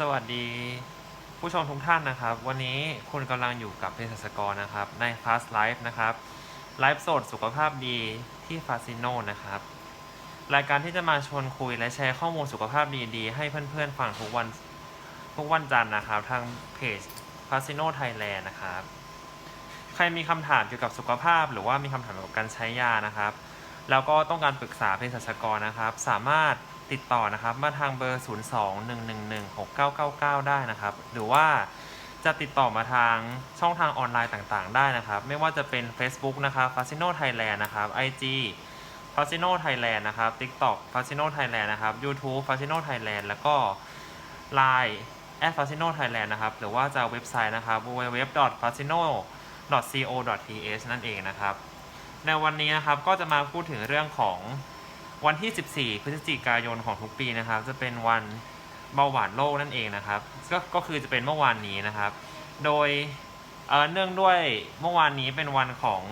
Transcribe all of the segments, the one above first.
สวัสดีผู้ชมทุกท่านนะครับ วันนี้คุณกำลังอยู่กับเภสัชกรนะครับ ใน Fast Life นะครับไลฟ์สดสุขภาพดีที่ฟาซิโนนะครับ รายการที่จะมาชวนคุยและแชร์ข้อมูลสุขภาพดีๆ ให้เพื่อนๆฟังทุกวันทุกวันจันทร์นะครับ ทางเพจ f a s i n o Thailand นะครับ ใครมีคำถามเกี่ยวกับสุขภาพ หรือว่ามีคำถามเกี่ยวกับการใช้ยานะครับ แล้วก็ต้องการปรึกษาเภสัชกรนะครับ สามารถ ติดต่อนะครับมาทางเบอร์ 02-111-6999 ได้นะครับ หรือว่าจะติดต่อมาทางช่องทางออนไลน์ต่างๆ ได้นะครับ ไม่ว่าจะเป็น Facebook นะครับ f a s i n o Thailand นะครับ IG f a s i n o Thailand นะครับ TikTok f a s i n o Thailand นะครับ YouTube f a s i n o Thailand แล้วก็ Line f a s i n o Thailand นะครับ หรือว่าจะเว็บไซต์นะครับ www.fasino.co.th นั่นเองนะครับ ในวันนี้นะครับก็จะมาพูดถึงเรื่องของ วันที่ 14 พฤศจิกายนของทุกปีนะครับ จะเป็นวันเบาหวานโลกนั่นเองนะครับ ก็ก็คือจะเป็นเมื่อวานนี้นะครับ โดยเเนื่องด้วยเมื่อวานนี้เป็นวันของ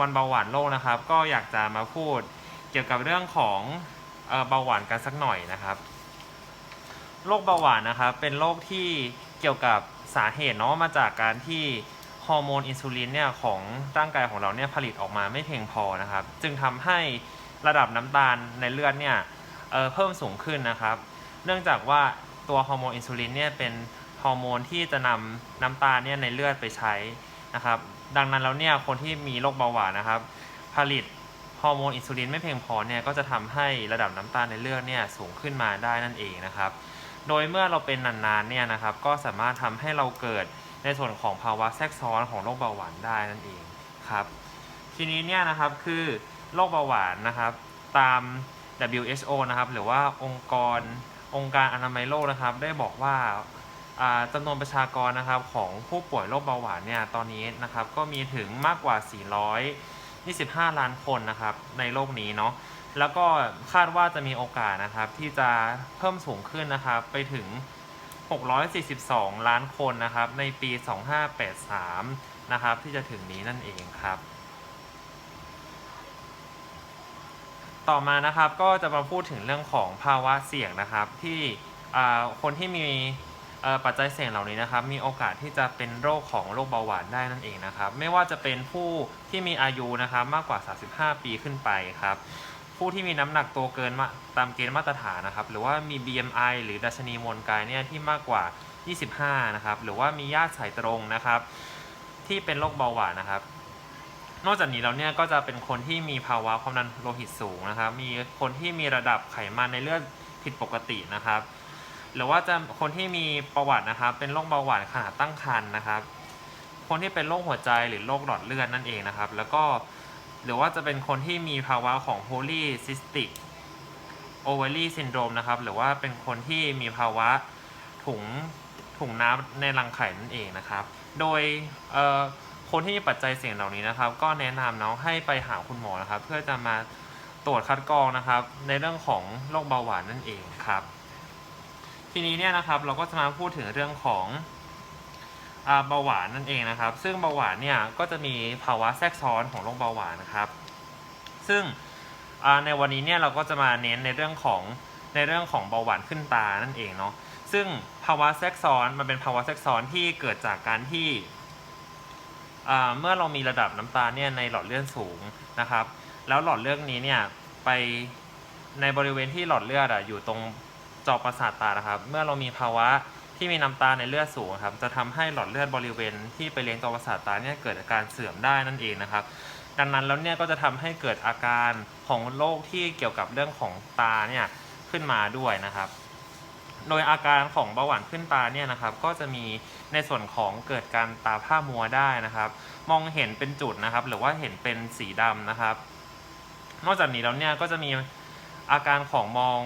วันเบาหวานโลกนะครับ ก็อยากจะมาพูดเกี่ยวกับเรื่องของเอเบาหวานกันสักหน่อยนะครับโรคเบาหวานนะครับ เป็นโรคที่เกี่ยวกับสาเหตุเนาะมาจากการที่ฮอร์โมนอินซูลินเนี่ยของร่างกายของเราเนี่ยผลิตออกมาไม่เพียงพอนะครับ จึงทำให้ ระดับน้ำตาลในเลือดเนี่ยเเพิ่มสูงขึ้นนะครับ เนื่องจากว่าตัวฮอร์โมนอินซูลินเนี่ยเป็นฮอร์โมนที่จะนำน้ำตาลเนี่ยในเลือดไปใช้นะครับ ดังนั้นแล้วเนี่ยคนที่มีโรคเบาหวานนะครับ ผลิตฮอร์โมนอินซูลินไม่เพียงพอเนี่ยก็จะทำให้ระดับน้ำตาลในเลือดเนี่ยสูงขึ้นมาได้นั่นเองนะครับ โดยเมื่อเราเป็นนานๆเนี่ยนะครับ ก็สามารถทำให้เราเกิดในส่วนของภาวะแทรกซ้อนของโรคเบาหวานได้นั่นเองครับ ทีนี้เนี่ยนะครับคือ โรคเบาหวานนะครับ ตาม WHO นะครับ หรือว่าองค์กรองค์การอนามัยโลกนะครับ ได้บอกว่าอ่าจำนวนประชากรนะครับของผู้ป่วยโรคเบาหวานเนี่ยตอนนี้นะครับ ก็มีถึงมากกว่า 425 ล้านคนนะครับ ในโลกนี้เนาะแล้วก็คาดว่าจะมีโอกาสนะครับที่จะเพิ่มสูงขึ้นนะครับไปถึง 642 ล้านคนนะครับ ในปี 2583 นะครับ ที่จะถึงนี้นั่นเองครับ ต่อมานะครับก็จะมาพูดถึงเรื่องของภาวะเสี่ยงนะครับ ที่คนที่มีปัจจัยเสี่ยงเหล่านี้นะครับ มีโอกาสที่จะเป็นโรคของโรคเบาหวานได้นั่นเองนะครับ ไม่ว่าจะเป็นผู้ที่มีอายุนะครับมากกว่า 35 ปีขึ้นไปครับ ผู้ที่มีน้ำหนักตัวเกินมาตามเกณฑ์มาตรฐานนะครับ หรือว่ามี BMI หรือดัชนีมวลกายเนี่ยที่มากกว่า 25 นะครับ หรือว่ามีญาติสายตรงนะครับ ที่เป็นโรคเบาหวานนะครับ นอกจากนี้แล้วเนี่ยก็จะเป็นคนที่มีภาวะความดันโลหิตสูงนะครับ มีคนที่มีระดับไขมันในเลือดผิดปกตินะครับ หรือว่าจะคนที่มีประวัตินะครับ เป็นโรคเบาหวานขณะตั้งครรภ์นะครับ คนที่เป็นโรคหัวใจหรือโรคหลอดเลือดนั่นเองนะครับ แล้วก็หรือว่าจะเป็นคนที่มีภาวะของ polycystic ovary syndrome นะครับ หรือว่าเป็นคนที่มีภาวะถุงถุงน้ำในรังไข่นั่นเองนะครับ โดย คนที่มีปัจจัยเสี่ยงเหล่านี้นะครับ ก็แนะนำเนาะให้ไปหาคุณหมอนะครับ เพื่อจะมาตรวจคัดกรองนะครับ ในเรื่องของโรคเบาหวานนั่นเองครับ ทีนี้เนี่ยนะครับเราก็จะมาพูดถึงเรื่องของเบาหวานนั่นเองนะครับ ซึ่งเบาหวานเนี่ยก็จะมีภาวะแทรกซ้อนของโรคเบาหวานนะครับ ซึ่งในวันนี้เนี่ยเราก็จะมาเน้นในเรื่องของในเรื่องของเบาหวานขึ้นตานั่นเองเนาะซึ่งภาวะแทรกซ้อนมันเป็นภาวะแทรกซ้อนที่เกิดจากการที่ เมื่อเรามีระดับน้ำตาลเนี่ยในหลอดเลือดสูงนะครับ แล้วหลอดเลือดนี้เนี่ยไปในบริเวณที่หลอดเลือดออยู่ตรงจอประสาทตานะครับ เมื่อเรามีภาวะที่มีน้ำตาลในเลือดสูงครับ จะทำให้หลอดเลือดบริเวณที่ไปเลี้ยงจอประสาทตาเนี่ยเกิดอาการเสื่อมได้นั่นเองนะครับ ดังนั้นแล้วเนี่ยก็จะทำให้เกิดอาการของโรคที่เกี่ยวกับเรื่องของตาเนี่ยขึ้นมาด้วยนะครับ โดยอาการของเบาหวานขึ้นตาเนี่ยนะครับ ก็จะมีในส่วนของเกิดการตาผ้ามัวได้นะครับ มองเห็นเป็นจุดนะครับ หรือว่าเห็นเป็นสีดำนะครับ นอกจากนี้แล้วเนี่ยก็จะมีอาการของมอง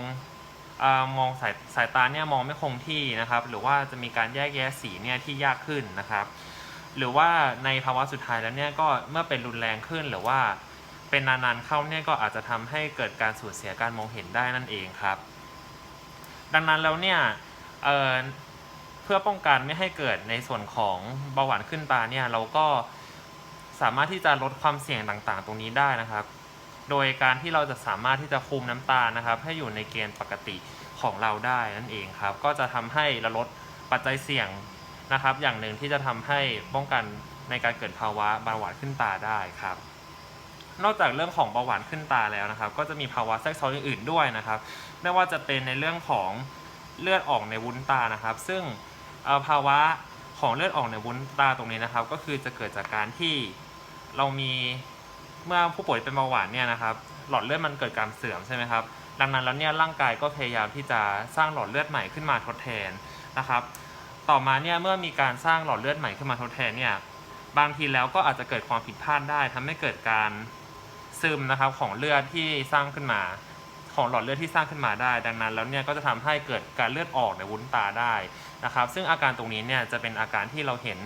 อมองสายสายตาเนี่ยมองไม่คงที่นะครับ หรือว่าจะมีการแยกแยะสีเนี่ยที่ยากขึ้นนะครับ หรือว่าในภาวะสุดท้ายแล้วเนี่ยก็เมื่อเป็นรุนแรงขึ้นหรือว่าเป็นนานๆเข้าเนี่ยก็อาจจะทำให้เกิดการสูญเสียการมองเห็นได้นั่นเองครับ ดังนั้นแล้วเนี่ยเเพื่อป้องกันไม่ให้เกิดในส่วนของเบาหวานขึ้นตาเนี่ยเราก็สามารถที่จะลดความเสี่ยงต่างๆ ตรงนี้ได้นะครับ โดยการที่เราจะสามารถที่จะคุมน้ำตาลนะครับ ให้อยู่ในเกณฑ์ปกติของเราได้นั่นเองครับ ก็จะทำให้เราลดปัจจัยเสี่ยงนะครับ อย่างหนึ่งที่จะทำให้ป้องกันในการเกิดภาวะเบาหวานขึ้นตาได้ครับ นอกจากเรื่องของเบาหวานขึ้นตาแล้วนะครับ ก็จะมีภาวะแทรกซ้อนอื่นๆด้วยนะครับ ไม่ว่าจะเป็นในเรื่องของเลือดออกในวุ้นตานะครับ ซึ่งภาวะของเลือดออกในวุ้นตาตรงนี้นะครับ ก็คือจะเกิดจากการที่เรามีเมื่อผู้ป่วยเป็นเบาหวานเนี่ยนะครับ หลอดเลือดมันเกิดการเสื่อมใช่ไหมครับดังนั้นแล้วเนี่ยร่างกายก็พยายามที่จะสร้างหลอดเลือดใหม่ขึ้นมาทดแทนนะครับ ต่อมาเนี่ยเมื่อมีการสร้างหลอดเลือดใหม่ขึ้นมาทดแทนเนี่ยบางทีแล้วก็อาจจะเกิดความผิดพลาดได้ทำให้เกิดการ ซึมนะครับของเลือดที่สร้างขึ้นมา ของหลอดเลือดที่สร้างขึ้นมาได้ ดังนั้นแล้วเนี่ยก็จะทำให้เกิดการเลือดออกในวุ้นตาได้นะครับ ซึ่งอาการตรงนี้เนี่ยจะเป็นอาการที่เราเห็น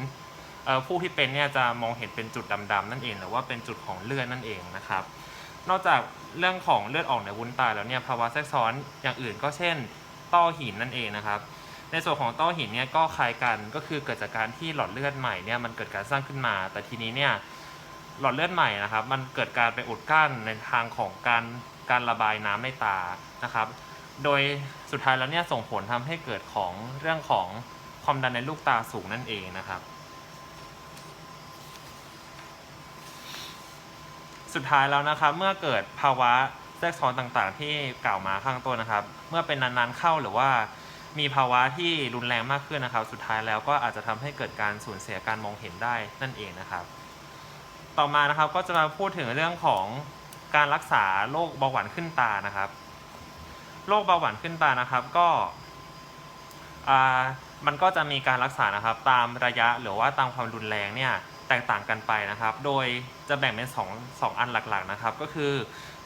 ผู้ที่เป็นเนี่ยจะมองเห็นเป็นจุดดำๆนั่นเองหรือว่าเป็นจุดของเลือดนั่นเองนะครับ นอกจากเรื่องของเลือดออกในวุ้นตาแล้วเนี่ยภาวะแทรกซ้อนอย่างอื่นก็เช่น ต้อหินนั่นเองนะครับ ในส่วนของต้อหินเนี่ยก็คล้ายกันก็คือเกิดจากการที่หลอดเลือดใหม่เนี่ยมันเกิดการสร้างขึ้นมา แต่ทีนี้เนี่ย หลอดเลือดใหม่นะครับ มันเกิดการไปอุดกั้นในทางของการการระบายน้ำในตานะครับ โดยสุดท้ายแล้วเนี่ยส่งผลทำให้เกิดของเรื่องของความดันในลูกตาสูงนั่นเองนะครับ สุดท้ายแล้วนะครับ เมื่อเกิดภาวะแทรกซ้อนต่างๆ ที่กล่าวมาข้างต้นนะครับ เมื่อเป็นนานๆเข้าหรือว่ามีภาวะที่รุนแรงมากขึ้นนะครับ สุดท้ายแล้วก็อาจจะทำให้เกิดการสูญเสียการมองเห็นได้นั่นเองนะครับ ต่อมานะครับก็จะมาพูดถึงเรื่องของการรักษาโรคเบาหวานขึ้นตานะครับโรคเบาหวานขึ้นตานะครับก็มันก็จะมีการรักษานะครับตามระยะหรือว่าตามความรุนแรงเนี่ยแตกต่างกันไปนะครับ โดยจะแบ่งเป็น2งอันหลักๆนะครับ ก็คือ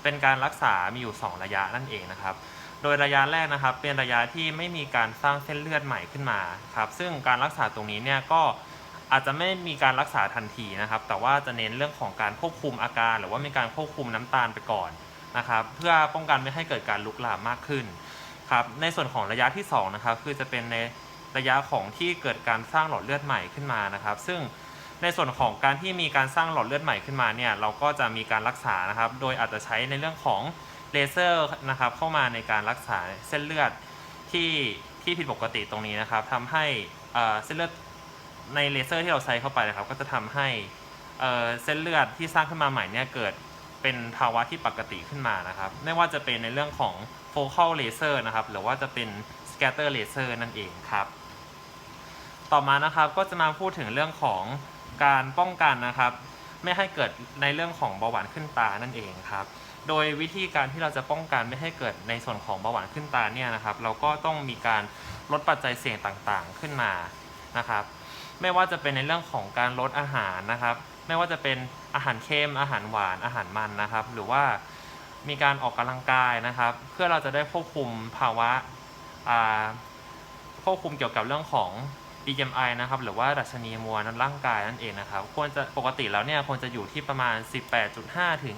เป็นการรักษามีอยู่ 2 ระยะนั่นเองนะครับ โดยระยะแรกนะครับ เป็นระยะที่ไม่มีการสร้างเส้นเลือดใหม่ขึ้นมาครับซึ่งการรักษาตรงนี้เนี่ยก็ อาจจะไม่มีการรักษาทันทีนะครับ แต่ว่าจะเน้นเรื่องของการควบคุมอาการ หรือว่ามีการควบคุมน้ำตาลไปก่อนนะครับเพื่อป้องกันไม่ให้เกิดการลุกลามมากขึ้นครับในส่วนของระยะที่สองนะครับคือจะเป็นในระยะของที่เกิดการสร้างหลอดเลือดใหม่ขึ้นมานะครับ ซึ่งในส่วนของการที่มีการสร้างหลอดเลือดใหม่ขึ้นมาเนี่ยเราก็จะมีการรักษานะครับ โดยอาจจะใช้ในเรื่องของเลเซอร์นะครับเข้ามาในการรักษาเส้นเลือดที่ที่ผิดปกติตรงนี้นะครับทำให้เส้นเลือด ในเลเซอร์ที่เราใช้เข้าไปนะครับ ก็จะทำให้เส้นเลือดที่สร้างขึ้นมาใหม่เนี่ยเกิดเป็นภาวะที่ปกติขึ้นมานะครับ ไม่ว่าจะเป็นในเรื่องของ focal laser นะครับ หรือว่าจะเป็น scatter laser นั่นเองครับ ต่อมานะครับก็จะมาพูดถึงเรื่องของการป้องกันนะครับ ไม่ให้เกิดในเรื่องของเบาหวานขึ้นตานั่นเองครับ โดยวิธีการที่เราจะป้องกันไม่ให้เกิดในส่วนของเบาหวานขึ้นตาเนี่ยนะครับ เราก็ต้องมีการลดปัจจัยเสี่ยงต่างๆขึ้นมานะครับ ไม่ว่าจะเป็นในเรื่องของการลดอาหารนะครับ ไม่ว่าจะเป็นอาหารเค็มอาหารหวานอาหารมันนะครับ หรือว่ามีการออกกำลังกายนะครับ เพื่อเราจะได้ควบคุมภาวะควบคุมเกี่ยวกับเรื่องของ BMI นะครับหรือว่าดัชนีมวลร่างกายนั่นเองนะครับควรจะปกติแล้วเนี่ยควรจะอยู่ที่ประมาณ 18.5 ถึง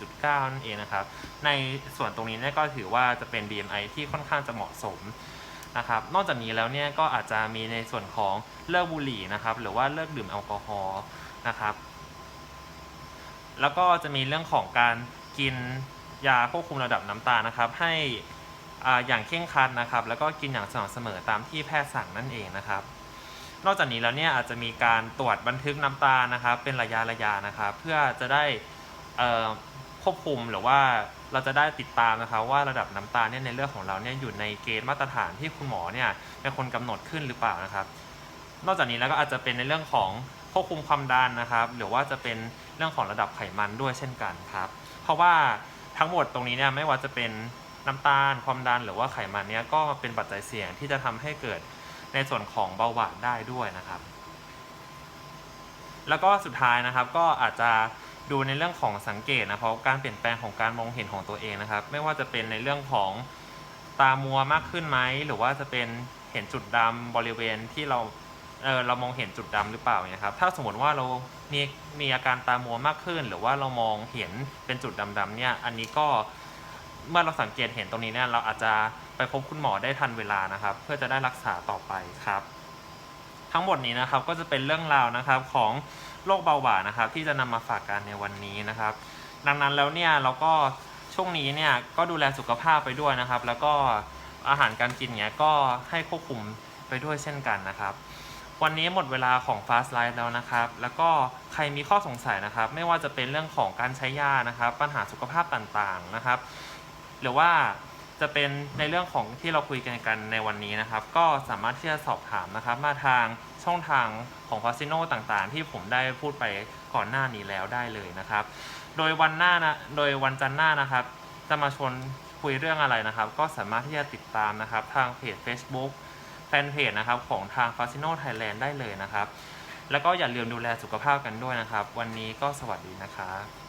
24.9 นั่นเองนะครับ ในส่วนตรงนี้เนี่ยก็ถือว่าจะเป็น BMI ที่ค่อนข้างจะเหมาะสม นะครับ นอกจากนี้แล้วเนี่ยก็อาจจะมีในส่วนของเลิกบุหรี่นะครับ หรือว่าเลิกดื่มแอลกอฮอล์นะครับ แล้วก็จะมีเรื่องของการกินยาควบคุมระดับน้ำตาลนะครับ ให้ออย่างเคร่งครัดนะครับ แล้วก็กินอย่างสม่ำเสมอตามที่แพทย์สั่งนั่นเองนะครับ นอกจากนี้แล้วเนี่ยอาจจะมีการตรวจบันทึกน้ำตาลนะครับ เป็นระยะระยะนะครับ เพื่อจะได้ ควบคุมหรือว่าเราจะได้ติดตามนะครับว่าระดับน้ำตาลเนี่ยในเลือดของเราเนี่ยอยู่ในเกณฑ์มาตรฐานที่คุณหมอเนี่ยเป็นคนกำหนดขึ้นหรือเปล่านะครับ นอกจากนี้แล้วก็อาจจะเป็นในเรื่องของควบคุมความดันนะครับ หรือว่าจะเป็นเรื่องของระดับไขมันด้วยเช่นกันครับ เพราะว่าทั้งหมดตรงนี้เนี่ยไม่ว่าจะเป็นน้ำตาลความดันหรือว่าไขมันเนี่ยก็เป็นปัจจัยเสี่ยงที่จะทำให้เกิดในส่วนของเบาหวานได้ด้วยนะครับ แล้วก็สุดท้ายนะครับก็อาจจะ ดูในเรื่องของสังเกตนะครับการเปลี่ยนแปลงของการมองเห็นของตัวเองนะครับ ไม่ว่าจะเป็นในเรื่องของตามัวมากขึ้นไหมหรือว่าจะเป็นเห็นจุดดำบริเวณที่เราเออเรามองเห็นจุดดำหรือเปล่าเนี่ยครับถ้าสมมติว่าเรามีมีอาการตามัวมากขึ้น หรือว่าเรามองเห็นเป็นจุดดำๆเนี่ยอันนี้ก็เมื่อเราสังเกตเห็นตรงนี้เนี่ยเราอาจจะไปพบคุณหมอได้ทันเวลานะครับ เพื่อจะได้รักษาต่อไปครับ ทั้งหมดนี้นะครับก็จะเป็นเรื่องราวนะครับของ โรคเบาหวานนะครับ ที่จะนำมาฝากกันในวันนี้นะครับ ดังนั้นแล้วเนี่ยเราก็ช่วงนี้เนี่ยก็ดูแลสุขภาพไปด้วยนะครับ แล้วก็อาหารการกินเนี้ยก็ให้ควบคุมไปด้วยเช่นกันนะครับ วันนี้หมดเวลาของ Fast Life แล้วนะครับ แล้วก็ใครมีข้อสงสัยนะครับ ไม่ว่าจะเป็นเรื่องของการใช้ยานะครับ ปัญหาสุขภาพต่างๆนะครับ หรือว่า จะเป็นในเรื่องของที่เราคุยกันกันในวันนี้นะครับ ก็สามารถที่จะสอบถามนะครับ มาทางช่องทางของ f a s i n o ต่างๆ ที่ผมได้พูดไปก่อนหน้านี้แล้วได้เลยนะครับ โดยวันหน้านะโดยวันจันทร์หน้านะครับ จะมาชวนคุยเรื่องอะไรนะครับ ก็สามารถที่จะติดตามนะครับ ทางเพจ Facebook แฟนเพจนะครับของทาง f a s i n o Thailand ได้เลยนะครับ แล้วก็อย่าลืมดูแลสุขภาพกันด้วยนะครับ วันนี้ก็สวัสดีนะครับ